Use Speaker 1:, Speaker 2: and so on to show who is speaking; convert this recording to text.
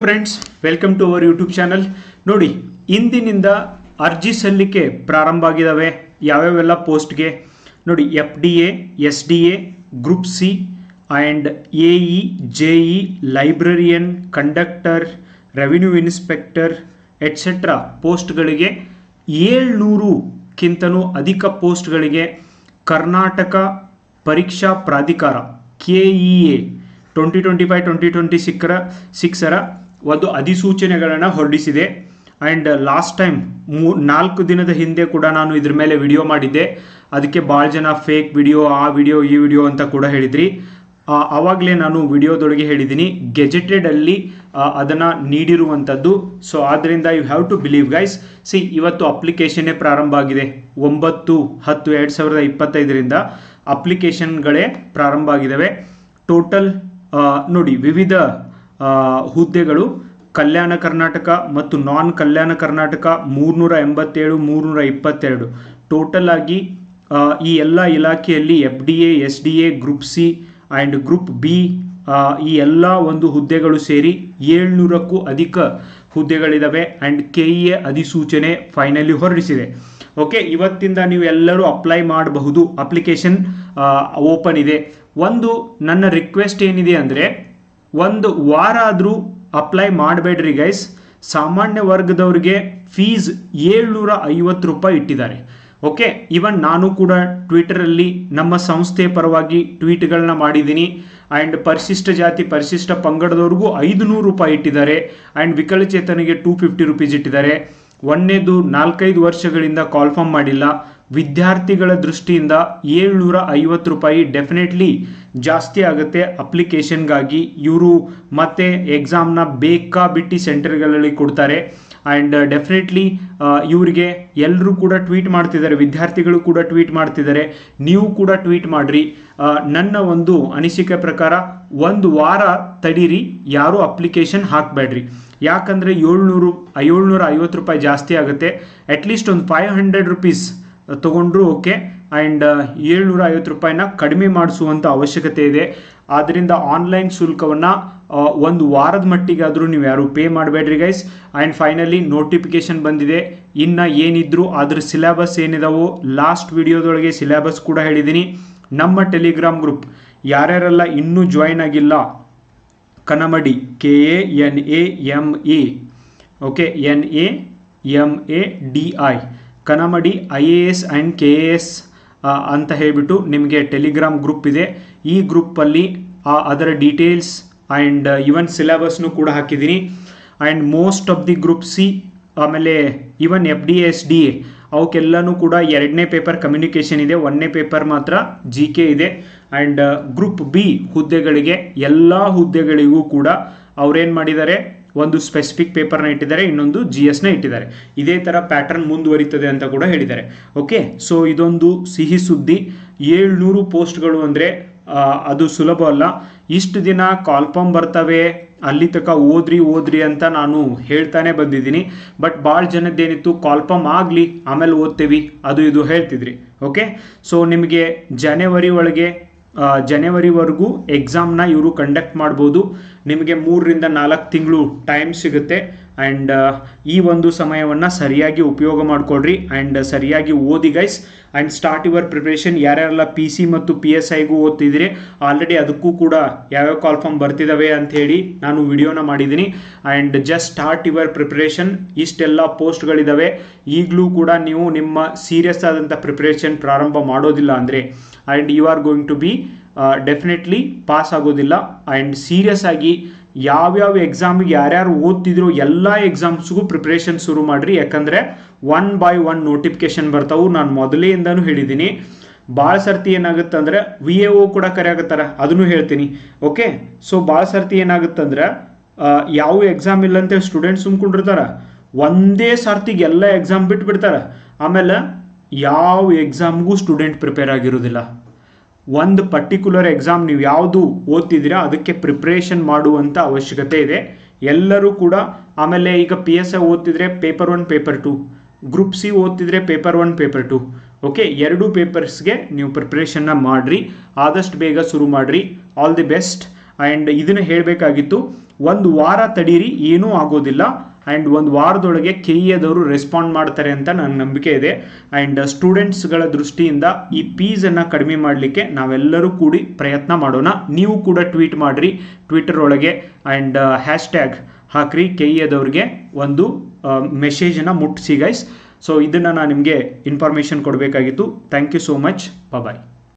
Speaker 1: Friends welcome to our YouTube channel ನೋಡಿ, ಇಂದಿನಿಂದ ಅರ್ಜಿ ಸಲ್ಲಿಕೆ ಪ್ರಾರಂಭ ಆಗಿದ್ದಾವೆ ಯಾವ್ಯಾವೆಲ್ಲ ಪೋಸ್ಟ್ಗೆ ನೋಡಿ F D A S D A group C and A E J E librarian conductor revenue inspector etcetera ಪೋಸ್ಟ್ಗಳಿಗೆ ಏಳ್ನೂರುಕ್ಕಿಂತಲೂ ಅಧಿಕ ಪೋಸ್ಟ್ಗಳಿಗೆ ಕರ್ನಾಟಕ ಪರೀಕ್ಷಾ ಪ್ರಾಧಿಕಾರ K E A twenty twenty five twenty twenty ಸಿಕ್ಕರ ಸಿಕ್ಸರ ಒಂದು ಅಧಿಸೂಚನೆಗಳನ್ನು ಹೊರಡಿಸಿದೆ. ಆ್ಯಂಡ್ ಲಾಸ್ಟ್ ಟೈಮ್ ಮೂ, ನಾಲ್ಕು ದಿನದ ಹಿಂದೆ ಕೂಡ ನಾನು ಇದ್ರ ಮೇಲೆ ವಿಡಿಯೋ ಮಾಡಿದ್ದೆ. ಅದಕ್ಕೆ ಭಾಳ ಜನ ಫೇಕ್ ವಿಡಿಯೋ ಆ ವಿಡಿಯೋ ಈ ವಿಡಿಯೋ ಅಂತ ಕೂಡ ಹೇಳಿದ್ರಿ. ಆವಾಗಲೇ ನಾನು ವಿಡಿಯೋದೊಳಗೆ ಹೇಳಿದ್ದೀನಿ. ಗೆಜೆಟೆಡಲ್ಲಿ ಅದನ್ನು ನೀಡಿರುವಂಥದ್ದು. ಸೊ ಆದ್ದರಿಂದ you have to believe guys see ಇವತ್ತು ಅಪ್ಲಿಕೇಶನ್ನೇ ಪ್ರಾರಂಭ ಆಗಿದೆ. ಒಂಬತ್ತು, ಹತ್ತು, ಎರಡು ಸಾವಿರದ ಇಪ್ಪತ್ತೈದರಿಂದ ಅಪ್ಲಿಕೇಶನ್ಗಳೇ ಪ್ರಾರಂಭ ಆಗಿದ್ದಾವೆ ಟೋಟಲ್ ನೋಡಿ, ವಿವಿಧ ಹುದ್ದೆಗಳು ಕಲ್ಯಾಣ ಕರ್ನಾಟಕ ಮತ್ತು ನಾನ್ ಕಲ್ಯಾಣ ಕರ್ನಾಟಕ ಮೂರ್ನೂರ ಎಂಬತ್ತೇಳು, ಮೂರ್ನೂರ ಇಪ್ಪತ್ತೆರಡು. ಟೋಟಲ್ ಆಗಿ ಈ ಎಲ್ಲ ಇಲಾಖೆಯಲ್ಲಿ F D A S D A group C and group B ಈ ಎಲ್ಲ ಒಂದು ಹುದ್ದೆಗಳು ಸೇರಿ ಏಳ್ನೂರಕ್ಕೂ ಅಧಿಕ ಹುದ್ದೆಗಳಿದ್ದಾವೆ ಆ್ಯಂಡ್ ಕೆ ಇ ಎ ಅಧಿಸೂಚನೆ ಫೈನಲಿ ಹೊರಡಿಸಿದೆ. ಓಕೆ ಇವತ್ತಿಂದ ನೀವು ಎಲ್ಲರೂ ಅಪ್ಲೈ ಮಾಡಬಹುದು. ಅಪ್ಲಿಕೇಶನ್ ಓಪನ್ ಇದೆ. ಒಂದು, ನನ್ನ ರಿಕ್ವೆಸ್ಟ್ ಏನಿದೆ ಅಂದರೆ ಒಂದು ವಾರ ಆದರೂ ಅಪ್ಲೈ ಮಾಡಬೇಡ್ರಿ ಗೈಸ್ ಸಾಮಾನ್ಯ ವರ್ಗದವ್ರಿಗೆ ಫೀಸ್ ಏಳ್ನೂರ ಐವತ್ತು ರೂಪಾಯಿ ಇಟ್ಟಿದ್ದಾರೆ. ಓಕೆ ಇವನ್ ನಾನು ಕೂಡ ಟ್ವಿಟರಲ್ಲಿ ನಮ್ಮ ಸಂಸ್ಥೆ ಪರವಾಗಿ ಟ್ವೀಟ್ಗಳನ್ನ ಮಾಡಿದ್ದೀನಿ. ಆ್ಯಂಡ್ ಪರಿಶಿಷ್ಟ ಜಾತಿ, ಪರಿಶಿಷ್ಟ ಪಂಗಡದವ್ರಿಗೂ ಐದುನೂರು ರೂಪಾಯಿ ಇಟ್ಟಿದ್ದಾರೆ. ಆ್ಯಂಡ್ ವಿಕಲಚೇತನಿಗೆ ಟೂ ಫಿಫ್ಟಿ ರುಪೀಸ್ ಇಟ್ಟಿದ್ದಾರೆ. ಒಂದನೇದು ನಾಲ್ಕೈದು ವರ್ಷಗಳಿಂದ ಕಾಲ್ಫಾರ್ಮ್ ಮಾಡಿಲ್ಲ. ವಿದ್ಯಾರ್ಥಿಗಳ ದೃಷ್ಟಿಯಿಂದ ಏಳ್ನೂರ ಐವತ್ತು ರೂಪಾಯಿ ಡೆಫಿನೆಟ್ಲಿ ಜಾಸ್ತಿ ಆಗುತ್ತೆ ಅಪ್ಲಿಕೇಶನ್ಗಾಗಿ ಇವರು ಮತ್ತೆ ಎಕ್ಸಾಮ್ನ ಬೇಕಾಬಿಟ್ಟಿ ಸೆಂಟರ್ಗಳಲ್ಲಿ ಕೊಡ್ತಾರೆ. ಆ್ಯಂಡ್ ಡೆಫಿನೆಟ್ಲಿ ಇವರಿಗೆ ಎಲ್ಲರೂ ಕೂಡ ಟ್ವೀಟ್ ಮಾಡ್ತಿದ್ದಾರೆ, ವಿದ್ಯಾರ್ಥಿಗಳು ಕೂಡ ಟ್ವೀಟ್ ಮಾಡ್ತಿದ್ದಾರೆ. ನೀವು ಕೂಡ ಟ್ವೀಟ್ ಮಾಡಿರಿ. ನನ್ನ ಒಂದು ಅನಿಸಿಕೆ ಪ್ರಕಾರ ಒಂದು ವಾರ ತಡೀರಿ, ಯಾರೂ ಅಪ್ಲಿಕೇಶನ್ ಹಾಕಬೇಡ್ರಿ. ಯಾಕಂದರೆ ಏಳ್ನೂರು, ಏಳ್ನೂರ ಐವತ್ತು ರೂಪಾಯಿ ಜಾಸ್ತಿ ಆಗುತ್ತೆ. ಅಟ್ಲೀಸ್ಟ್ ಒಂದು ಫೈವ್ ಹಂಡ್ರೆಡ್ ರುಪೀಸ್ ತೊಗೊಂಡ್ರು ಓಕೆ ಆ್ಯಂಡ್ ಏಳ್ನೂರ ಐವತ್ತು ರೂಪಾಯಿನ ಕಡಿಮೆ ಮಾಡಿಸುವಂಥ ಅವಶ್ಯಕತೆ ಇದೆ. ಆದ್ದರಿಂದ ಆನ್ಲೈನ್ ಶುಲ್ಕವನ್ನು ಒಂದು ವಾರದ ಮಟ್ಟಿಗಾದರೂ ನೀವು ಯಾರು ಪೇ ಮಾಡಬೇಡ್ರಿ ಗೈಸ್ ಆ್ಯಂಡ್ ಫೈನಲಿ ನೋಟಿಫಿಕೇಶನ್ ಬಂದಿದೆ. ಇನ್ನು ಏನಿದ್ರು ಅದ್ರ ಸಿಲೆಬಸ್ ಏನಿದಾವೋ ಲಾಸ್ಟ್ ವಿಡಿಯೋದೊಳಗೆ ಸಿಲೆಬಸ್ ಕೂಡ ಹೇಳಿದ್ದೀನಿ ನಮ್ಮ ಟೆಲಿಗ್ರಾಮ್ ಗ್ರೂಪ್ ಯಾರ್ಯಾರೆಲ್ಲ ಇನ್ನೂ ಜಾಯ್ನ್ ಆಗಿಲ್ಲ, Kanamadi K A N A M A okay N A M A D I Kanamadi I A S and K A S ಅಂತ ಹೇಳಿಬಿಟ್ಟು ನಿಮಗೆ ಟೆಲಿಗ್ರಾಮ್ ಗ್ರೂಪ್ ಇದೆ. ಈ ಗ್ರೂಪಲ್ಲಿ ಅದರ ಡೀಟೇಲ್ಸ್ ಆ್ಯಂಡ್ ಇವನ್ ಸಿಲೆಬಸ್ನು ಕೂಡ ಹಾಕಿದ್ದೀನಿ. And most of the group C ಆಮೇಲೆ even F D S D A ಅವಕ್ಕೆಲ್ಲನೂ ಕೂಡ ಎರಡನೇ ಪೇಪರ್ ಕಮ್ಯುನಿಕೇಷನ್ ಇದೆ. ಒಂದನೇ ಪೇಪರ್ ಮಾತ್ರ ಜಿ ಕೆ ಇದೆ. ಆ್ಯಂಡ್ ಗ್ರೂಪ್ ಬಿ ಹುದ್ದೆಗಳಿಗೆ, ಎಲ್ಲ ಹುದ್ದೆಗಳಿಗೂ ಕೂಡ ಅವ್ರೇನು ಮಾಡಿದ್ದಾರೆ? ಒಂದು ಸ್ಪೆಸಿಫಿಕ್ ಪೇಪರ್ನ ಇಟ್ಟಿದ್ದಾರೆ, ಇನ್ನೊಂದು ಜಿ ಎಸ್ನ ಇಟ್ಟಿದ್ದಾರೆ. ಇದೇ ಥರ ಪ್ಯಾಟರ್ನ್ ಮುಂದುವರಿತದೆ ಅಂತ ಕೂಡ ಹೇಳಿದ್ದಾರೆ. ಓಕೆ ಸೊ ಇದೊಂದು ಸಿಹಿ ಸುದ್ದಿ. ಏಳ್ನೂರು ಪೋಸ್ಟ್ಗಳು ಅಂದರೆ ಅದು ಸುಲಭ ಅಲ್ಲ. ಇಷ್ಟು ದಿನ ಕಾಲ್ಪಂ ಬರ್ತವೆ, ಅಲ್ಲಿ ತನಕ ಓದ್ರಿ ಓದ್ರಿ ಅಂತ ನಾನು ಹೇಳ್ತಾನೆ ಬಂದಿದ್ದೀನಿ. ಬಟ್ ಭಾಳ ಜನದ್ದೇನಿತ್ತು ಕಾಲ್ಪಂ ಆಗಲಿ, ಆಮೇಲೆ ಓದ್ತೇವಿ. ಅದು ಇದು ಹೇಳ್ತಿದ್ರಿ. ಓಕೆ ಸೊ ನಿಮಗೆ ಜನವರಿ ಒಳಗೆ ಜನವರಿವರೆಗೂ ಎಕ್ಸಾಮ್ನ ಇವರು ಕಂಡಕ್ಟ್ ಮಾಡ್ಬೋದು. ನಿಮಗೆ ಮೂರರಿಂದ ನಾಲ್ಕು ತಿಂಗಳು ಟೈಮ್ ಸಿಗುತ್ತೆ. ಆ್ಯಂಡ್ ಈ ಒಂದು ಸಮಯವನ್ನು ಸರಿಯಾಗಿ ಉಪಯೋಗ ಮಾಡಿಕೊಡ್ರಿ. ಆ್ಯಂಡ್ ಸರಿಯಾಗಿ ಓದಿ guys and start your preparation ಯಾರ್ಯಾರೆಲ್ಲ P C ಮತ್ತು ಪಿ ಎಸ್ ಐಗೂ ಓದ್ತಿದ್ದೀರಿ ಆಲ್ರೆಡಿ ಅದಕ್ಕೂ ಕೂಡ ಯಾವ್ಯಾವ ಕಾಲ್ ಫಾರ್ಮ್ ಬರ್ತಿದ್ದಾವೆ ಅಂತ ಹೇಳಿ ನಾನು ವಿಡಿಯೋನ ಮಾಡಿದ್ದೀನಿ. And just start your preparation ಇಷ್ಟೆಲ್ಲ ಪೋಸ್ಟ್ಗಳಿದ್ದಾವೆ ಈಗಲೂ ಕೂಡ ನೀವು ನಿಮ್ಮ ಸೀರಿಯಸ್ ಆದಂಥ ಪ್ರಿಪ್ರೇಷನ್ ಪ್ರಾರಂಭ ಮಾಡೋದಿಲ್ಲ ಅಂದರೆ and you are going to be definitely pass ಆಗೋದಿಲ್ಲ. ಆ್ಯಂಡ್ ಸೀರಿಯಸ್ ಆಗಿ ಯಾವ್ಯಾವ ಎಕ್ಸಾಮಿಗೆ ಯಾರ್ಯಾರು ಓದ್ತಿದ್ರು ಎಲ್ಲ ಎಕ್ಸಾಮ್ಸ್ಗೂ ಪ್ರಿಪ್ರೇಷನ್ ಶುರು ಮಾಡಿರಿ. ಯಾಕಂದರೆ ಒನ್ ಬೈ ಒನ್ ನೋಟಿಫಿಕೇಶನ್ ಬರ್ತಾವೆ. ನಾನು ಮೊದಲೇಯಿಂದನೂ ಹೇಳಿದ್ದೀನಿ ಭಾಳ ಸರ್ತಿ ಏನಾಗುತ್ತೆ ಅಂದ್ರೆ ವಿ ಎ ಒ ಕೂಡ ಕರೆಯಾಗತ್ತಾರ ಅದನ್ನು ಹೇಳ್ತೀನಿ. ಓಕೆ ಸೊ ಭಾಳ ಸರ್ತಿ ಏನಾಗುತ್ತಂದ್ರೆ ಯಾವ ಎಕ್ಸಾಮ್ ಇಲ್ಲ ಅಂತೇಳಿ ಸ್ಟೂಡೆಂಟ್ಸ್ ಸುಮ್ಕೊಂಡಿರ್ತಾರ. ಒಂದೇ ಸರ್ತಿಗೆ ಎಲ್ಲ ಎಕ್ಸಾಮ್ ಬಿಟ್ಬಿಡ್ತಾರೆ. ಆಮೇಲೆ ಯಾವ ಎಕ್ಸಾಮ್ಗೂ ಸ್ಟೂಡೆಂಟ್ ಪ್ರಿಪೇರ್ ಆಗಿರೋದಿಲ್ಲ ಒಂದು ಪರ್ಟಿಕ್ಯುಲರ್ ಎಕ್ಸಾಮ್ ನೀವು ಯಾವುದು ಓದ್ತಿದ್ದೀರಾ, ಅದಕ್ಕೆ ಪ್ರಿಪ್ರೇಷನ್ ಮಾಡುವಂಥ ಅವಶ್ಯಕತೆ ಇದೆ. ಎಲ್ಲರೂ ಕೂಡ ಆಮೇಲೆ ಈಗ P S I ಓದ್ತಿದ್ರೆ paper one paper two group C ಓದ್ತಿದ್ರೆ paper one paper two okay ಎರಡೂ ಪೇಪರ್ಸ್ಗೆ ನೀವು ಪ್ರಿಪ್ರೇಷನ್ನ ಮಾಡಿರಿ, ಆದಷ್ಟು ಬೇಗ ಶುರು ಮಾಡಿರಿ. ಆಲ್ ದಿ ಬೆಸ್ಟ್ ಆ್ಯಂಡ್ ಇದನ್ನು ಹೇಳಬೇಕಾಗಿತ್ತು, ಒಂದು ವಾರ ತಡೀರಿ, ಏನೂ ಆಗೋದಿಲ್ಲ. ಆ್ಯಂಡ್ ಒಂದು ವಾರದೊಳಗೆ ಕೆ ಎದವರು ರೆಸ್ಪಾಂಡ್ ಮಾಡ್ತಾರೆ ಅಂತ ನನ್ನ ನಂಬಿಕೆ ಇದೆ. ಆ್ಯಂಡ್ ಸ್ಟೂಡೆಂಟ್ಸ್ಗಳ ದೃಷ್ಟಿಯಿಂದ ಈ ಫೀಸನ್ನು ಕಡಿಮೆ ಮಾಡಲಿಕ್ಕೆ ನಾವೆಲ್ಲರೂ ಕೂಡಿ ಪ್ರಯತ್ನ ಮಾಡೋಣ. ನೀವು ಕೂಡ ಟ್ವೀಟ್ ಮಾಡಿರಿ. ಟ್ವಿಟರ್ ಒಳಗೆ ಆ್ಯಂಡ್ ಹ್ಯಾಶ್ ಟ್ಯಾಗ್ ಹಾಕ್ರಿ ಕೆ ಎದವ್ರಿಗೆ ಒಂದು ಮೆಸೇಜನ್ನು ಮುಟ್ಟಿಸಿ ಗೈಸ್ ಸೊ ಇದನ್ನು ನಾನು ನಿಮಗೆ ಇನ್ಫಾರ್ಮೇಷನ್ ಕೊಡಬೇಕಾಗಿತ್ತು. Thank you so much bye